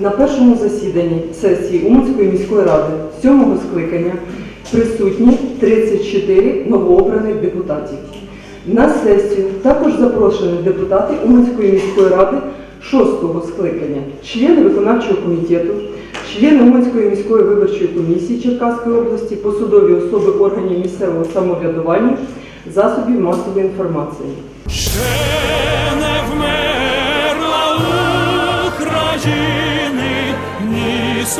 На першому засіданні сесії Уманської міської ради сьомого скликання присутні 34 новообраних депутатів. На сесію також запрошені депутати Уманської міської ради шостого скликання, члени виконавчого комітету, члени Уманської міської виборчої комісії Черкаської області, посадові особи органів місцевого самоврядування, засобів масової інформації.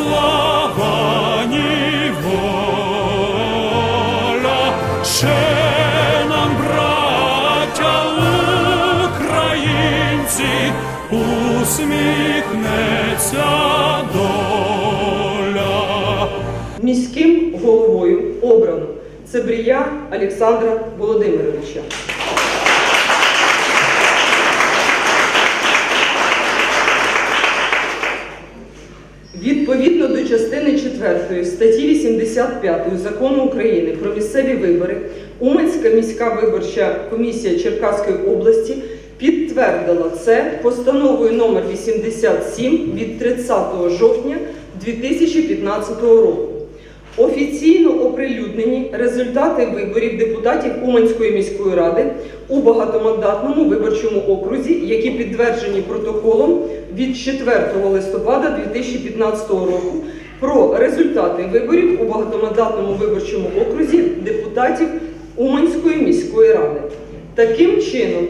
Слава. Ще нам, українці, усміхнеться доля. Міським головою обрано Цебрія Олександра Володимировича. Частини 4 статті 85 Закону України про місцеві вибори, Уманська міська виборча комісія Черкаської області підтвердила це постановою номер 87 від 30 жовтня 2015 року. Офіційно оприлюднені результати виборів депутатів Уманської міської ради у багатомандатному виборчому окрузі, які підтверджені протоколом від 4 листопада 2015 року про результати виборів у багатомандатному виборчому окрузі депутатів Уманської міської ради. Таким чином,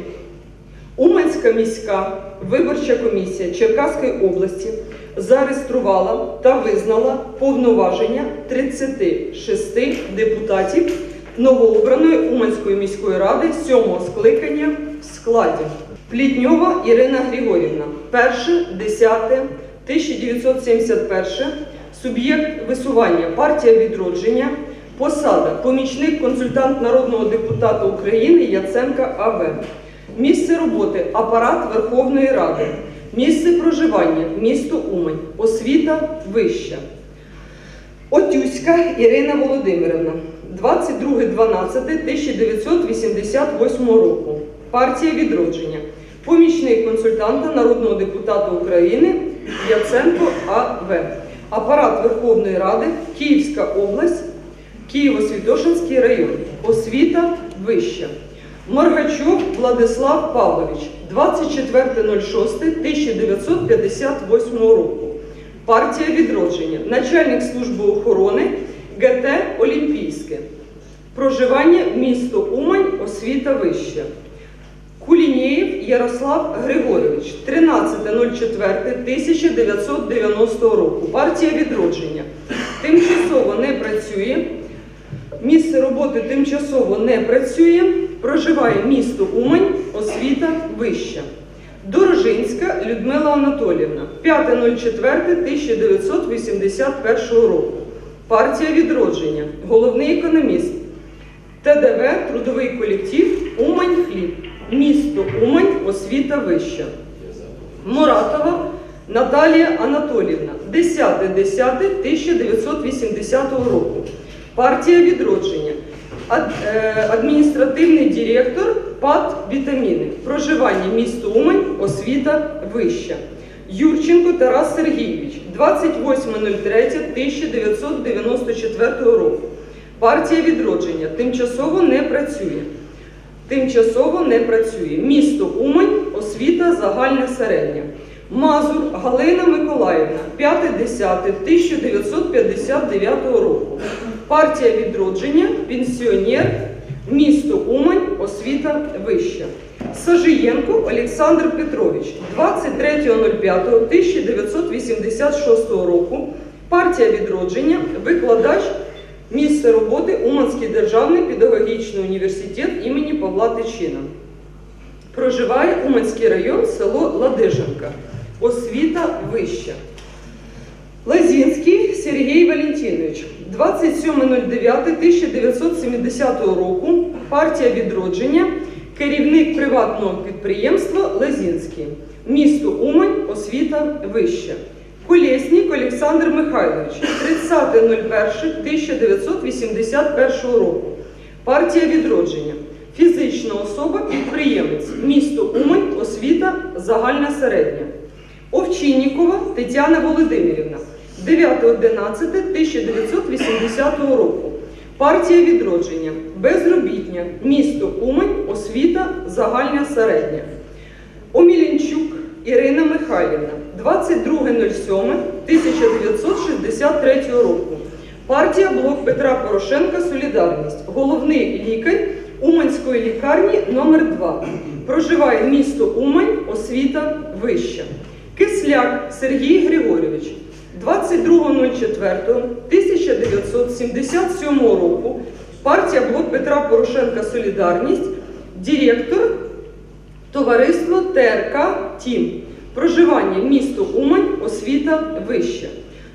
Уманська міська виборча комісія Черкаської області зареєструвала та визнала повноваження 36 депутатів новообраної Уманської міської ради сьомого скликання в складі. Плітньова Ірина Григорівна, 1.10.1971, суб'єкт висування партія відродження, посада помічник консультант народного депутата України Яценка АВ. Місце роботи апарат Верховної Ради. Місце проживання місто Умань. Освіта вища. Отюська Ірина Володимирівна, 22.12.1988 року. Партія відродження. Помічник консультанта народного депутата України Яценко АВ. Апарат Верховної Ради, Київська область, Києво-Святошинський район. Освіта вища. Моргачов Владислав Павлович, 24.06.1958 року. Партія відродження. Начальник служби охорони ГТ Олімпійське. Проживання місто Умань, освіта вища. Кулінєєв Ярослав Григорьович, 13.04.1990 року. Партія відродження. Тимчасово не працює. Місце роботи тимчасово не працює. Проживає місто Умань, освіта вища. Дорожинська Людмила Анатоліївна, 5.04.1981 року. Партія відродження. Головний економіст. ТДВ Трудовий колектив Умань Хліб. Місто Умань, освіта вища. Муратова Наталія Анатоліївна, 10.10.1980 року. Партія відродження. Е, Адміністративний директор ПАД Вітаміни. Проживання місто Умань, освіта вища. Юрченко Тарас Сергійович, 28.03.1994 року. Партія відродження. Тимчасово не працює. Тимчасово не працює. Місто Умань, освіта загальна середня. Мазур Галина Миколаївна, 5.10.1959 року. Партія відродження, пенсіонер, місто Умань, освіта вища. Сажиєнко Олександр Петрович, 23.05.1986 року. Партія відродження, викладач, місце роботи Уманський державний педагогічний університет імені Павла Тичина. Проживає Уманський район, село Ладиженка. Освіта вища. Лазінський Сергій Валентинович, 27.09.1970 року, партія відродження, керівник приватного підприємства Лазінський, місто Умань, освіта вища. Колєснік Олександр Михайлович, 30.01.1981 року, партія відродження, фізична особа, підприємець, місто Умань, освіта загальна середня. Овчиннікова Тетяна Володимирівна, 9.11.1980 року. Партія відродження, безробітня, місто Умань, освіта, загальна середня. Омілянчук Ірина Михайлівна, 22.07.1963 року. Партія Блок Петра Порошенка Солідарність. Головний лікар Уманської лікарні номер 2 Проживає місто Умань, освіта вища. Кисляк Сергій Григорьович, 22.04.1977 року. Партія Блок Петра Порошенка Солідарність. Директор Товариство ТРК Тім. Проживання місто Умань, освіта вища.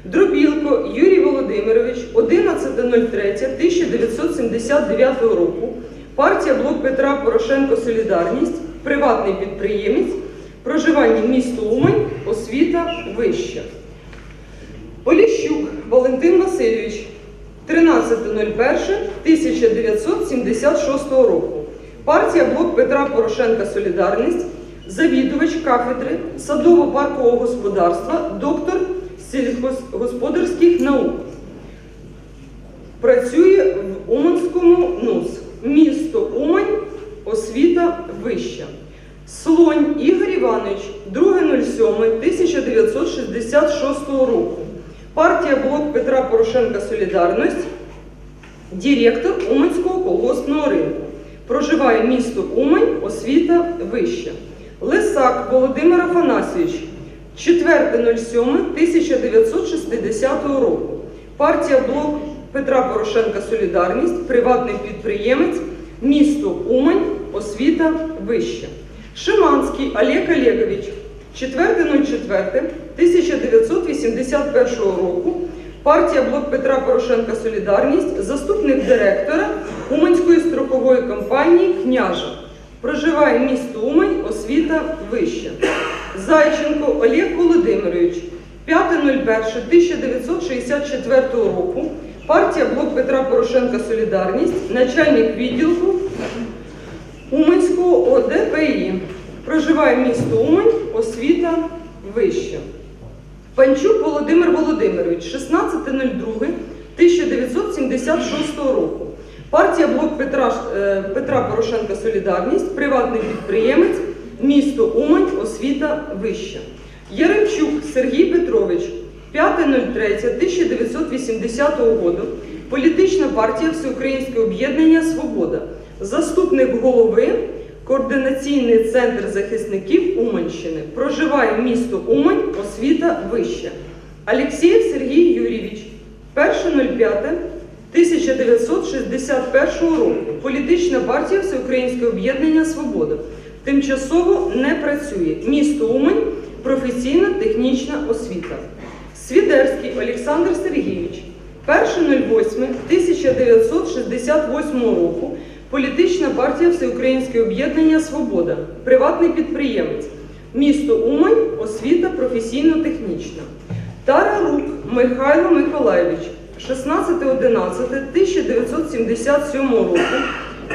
Дробілко Юрій Володимирович, 11.03.1979 року. Партія Блок Петра Порошенко Солідарність, приватний підприємець. Проживання місто Умань, освіта вища. Поліщук Валентин Васильович, 13.01.1976 року. Партія Блок Петра Порошенка Солідарність, завідувач кафедри садово-паркового господарства, доктор сільськогосподарських наук. Працює в Уманському НУС. Місто Умань, освіта вища. Слонь Ігор Іванович, 2.07.1966 року. Партія Блок Петра Порошенка Солідарність, директор Уманського колгоспного ринку. Проживає місто Умань, освіта вища. Лисак Володимир Афанасьович, 4.07.1960 року. Партія Блок Петра Порошенка Солідарність, приватний підприємець, місто Умань, освіта вища. Шиманський Олег Олегович, 4.04.1981 року. Партія Блок Петра Порошенка Солідарність, заступник директора Уманської строкової компанії Княжа. Проживає місто Умань, освіта вища. Зайченко Олег Володимирович, 5.01.1964 року. Партія Блок Петра Порошенка Солідарність, начальник відділку Уманського ОДПІ. Проживає місто Умань, освіта вища. Панчук Володимир Володимирович, 16.02.1976 року. Партія Блок Петра, е, Петра Порошенка Солідарність, приватний підприємець, місто Умань, освіта вища. Яремчук Сергій Петрович, 5.03.1980 року. Політична партія Всеукраїнське об'єднання Свобода. Заступник голови Координаційний центр захисників Уманщини. Проживає місто Умань, освіта вища. Алексєєв Сергій Юрійович, 1.05.1961 року. Політична партія Всеукраїнське об'єднання Свобода. Тимчасово не працює. Місто Умань, професійно-технічна освіта. Свідерський Олександр Сергійович, 1.08.1968 року. Політична партія Всеукраїнське об'єднання Свобода, приватний підприємець, місто Умань, освіта професійно-технічна. Тарарук Михайло Миколайович, 16.11.1977 року.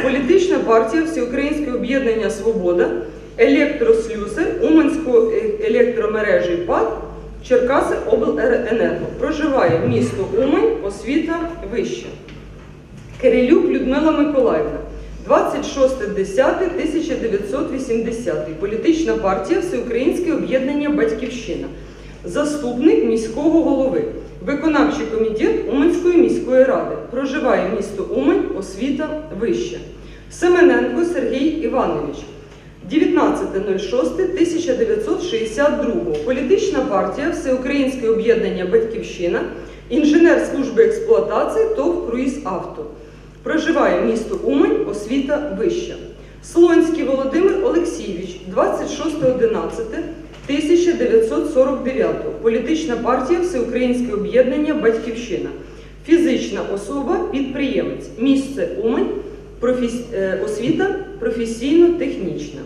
Політична партія Всеукраїнське об'єднання Свобода, електрослюсар Уманської електромережі ПАД Черкаси Обленерго. Проживає місто Умань, освіта вища. Кирилюк Людмила Миколаївна, 26.10.1980. Політична партія Всеукраїнське об'єднання Батьківщина. Заступник міського голови. Виконавчий комітет Уманської міської ради. Проживає місто Умань, освіта вища. Семененко Сергій Іванович. 19.06.1962. Політична партія Всеукраїнське об'єднання Батьківщина. Інженер служби експлуатації ТОВ Круїз Авто. Проживає місто Умань, освіта вища. Слонський Володимир Олексійович, 26.11.1949. Політична партія Всеукраїнське об'єднання Батьківщина. Фізична особа, підприємець. Місце Умань, е, освіта професійно-технічна.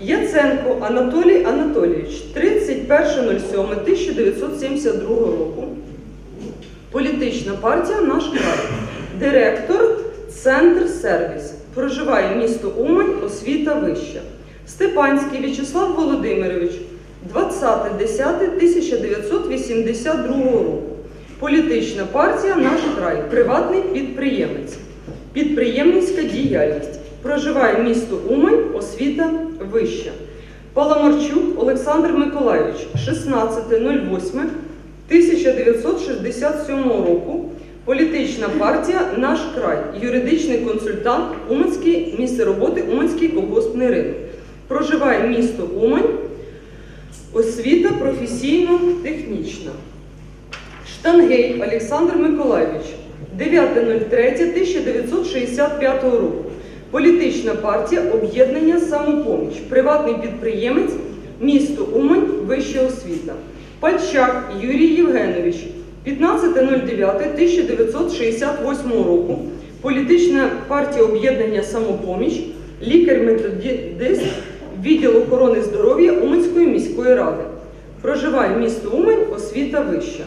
Яценко Анатолій Анатолійович, 31.07.1972 року. Політична партія Наш край. Директор Центр Сервіс. Проживає місто Умань, освіта вища. Степанський В'ячеслав Володимирович, 20.10.1982 року. Політична партія Наш край, приватний підприємець. Підприємницька діяльність. Проживає місто Умань, освіта вища. Паламарчук Олександр Миколайович, 16.08.1967 року. Політична партія Наш край, юридичний консультант, Уманський місце роботи Уманський колгоспний ринок. Проживає місто Умань, освіта професійно-технічна. Штангей Олександр Миколайович, 9.03.1965 року. Політична партія Об'єднання Самопоміч, приватний підприємець, місто Умань, вища освіта. Пальчак Юрій Євгенович, 15.09.1968 року. Політична партія Об'єднання Самопоміч, лікар-методист, відділ охорони здоров'я Уманської міської ради. Проживає місто Умань, освіта вища.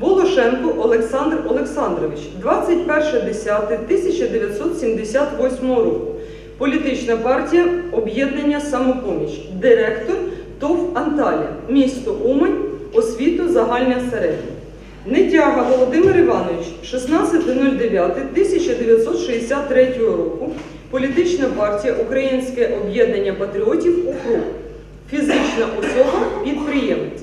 Волошенко Олександр Олександрович, 21.10.1978 року. Політична партія Об'єднання Самопоміч, директор ТОВ Анталія, місто Умань, освіту загальна середня. Нетяга Володимир Іванович, 16.09.1963 року. Політична партія Українське об'єднання патріотів УКРУ. Фізична особа, підприємець.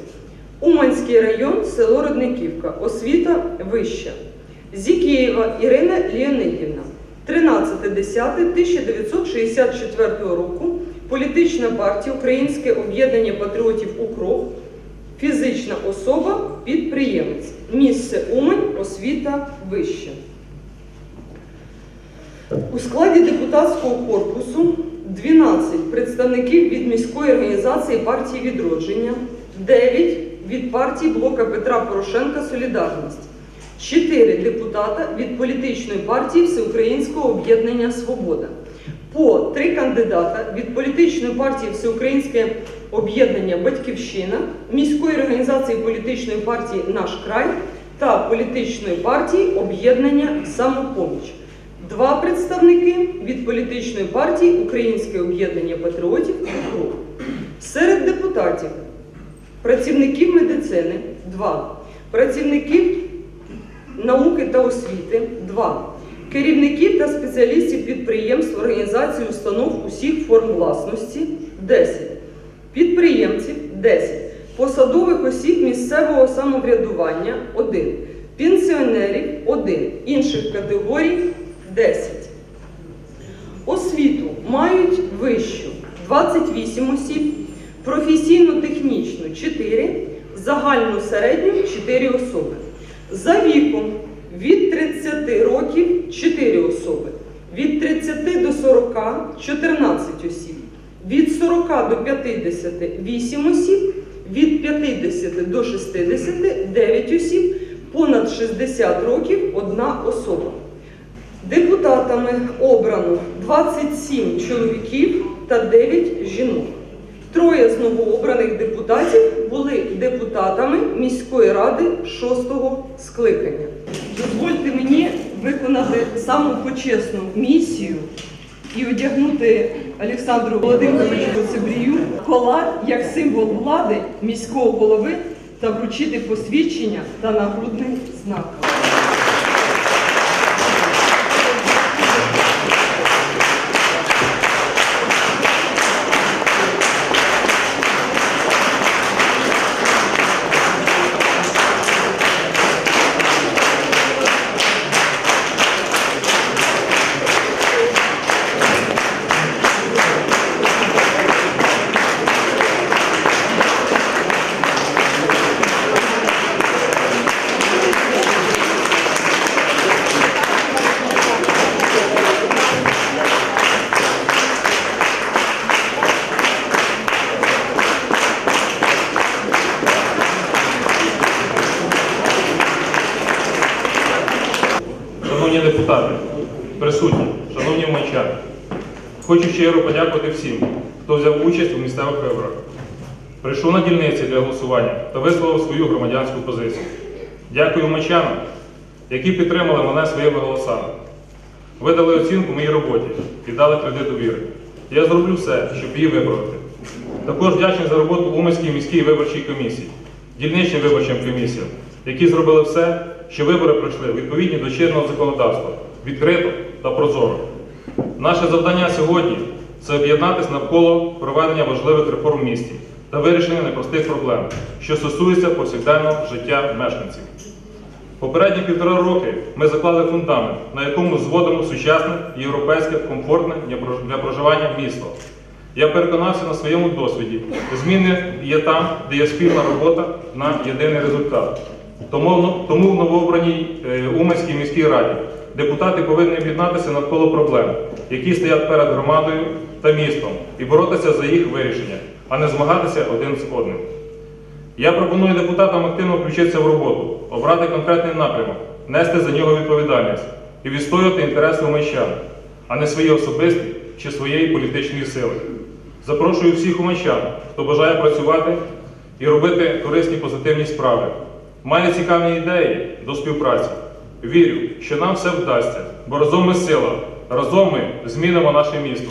Уманський район, село Родниківка, освіта вища. Зікєєва Ірина Леонидівна, 13.10.1964 року, політична партія Українське об'єднання патріотів УКРОВ, фізична особа, підприємець, місце Умань, освіта вища. У складі депутатського корпусу 12 представників від міської організації партії відродження, 9 від партії Блока Петра Порошенка Солідарність, 4 депутата від політичної партії Всеукраїнського об'єднання Свобода, по 3 кандидата від політичної партії Всеукраїнське об'єднання Батьківщина, міської організації політичної партії Наш край та політичної партії Об'єднання Самопоміч. Два представники від політичної партії Українське об'єднання патріотів «УКРОП». Серед депутатів працівників медицини 2, працівників науки та освіти 2, керівників та спеціалістів підприємств, організацій, установ усіх форм власності 10, підприємців 10, посадових осіб місцевого самоврядування 1, пенсіонерів 1, інших категорій 10. Освіту мають вищу 28 осіб, професійно-технічну 4, загальну середню 4 особи. За віком від 30 років 4 особи, від 30 до 40 14 осіб, від 40 до 50 8 осіб, від 50 до 60 9 осіб, понад 60 років 1 особа. Депутатами обрано 27 чоловіків та 9 жінок. Троє з новообраних депутатів були депутатами міської ради 6-го скликання. Дозвольте мені виконати саму почесну місію і одягнути Олександру Володимировичу Цибрію кола як символ влади міського голови та вручити посвідчення та нагрудний знак. Хочу щиро подякувати всім, хто взяв участь у місцевих виборах. Прийшов на дільниці для голосування та висловив свою громадянську позицію. Дякую уманчанам, які підтримали мене своїми голосами. Ви дали оцінку моїй роботі і дали кредит довіри. Я зроблю все, щоб її виправити. Також вдячний за роботу Уманській міській виборчій комісії, дільничним виборчим комісіям, які зробили все, що вибори пройшли відповідні до чинного законодавства, відкрито та прозоро. Наше завдання сьогодні це об'єднатися навколо проведення важливих реформ в місті та вирішення непростих проблем, що стосуються повсякденного життя мешканців. Попередні півтора роки ми заклали фундамент, на якому зводимо сучасне, європейське, комфортне для проживання місто. Я переконався на своєму досвіді. Зміни є там, де є спільна робота на єдиний результат. Тому, тому в новообраній е, Уманській міській раді депутати повинні об'єднатися навколо проблем, які стоять перед громадою та містом, і боротися за їх вирішення, а не змагатися один з одним. Я пропоную депутатам активно включитися в роботу, обрати конкретний напрямок, нести за нього відповідальність і відстоювати інтереси умайчан, а не свої особисті чи своєї політичної сили. Запрошую всіх умайчан, хто бажає працювати і робити корисні позитивні справи. Має цікаві ідеї до співпраці. Вірю, що нам все вдасться, бо разом ми сила, разом ми змінимо наше місто.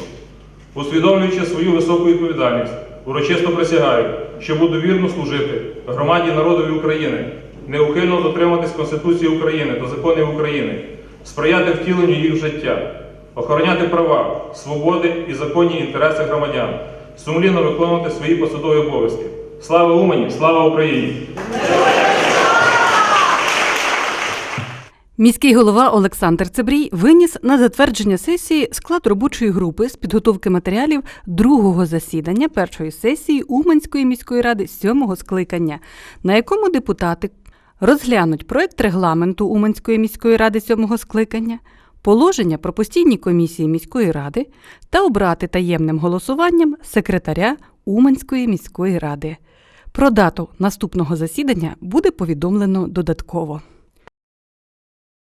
Усвідомлюючи свою високу відповідальність, урочисто присягаю, що буду вірно служити громаді народові України, неухильно дотриматись Конституції України та законів України, сприяти втіленню їх життя, охороняти права, свободи і законні інтереси громадян, сумлінно виконувати свої посадові обов'язки. Слава Умані! Слава Україні! Міський голова Олександр Цебрій виніс на затвердження сесії склад робочої групи з підготовки матеріалів другого засідання першої сесії Уманської міської ради сьомого скликання, на якому депутати розглянуть проект регламенту Уманської міської ради сьомого скликання, положення про постійні комісії міської ради та обрати таємним голосуванням секретаря Уманської міської ради. Про дату наступного засідання буде повідомлено додатково.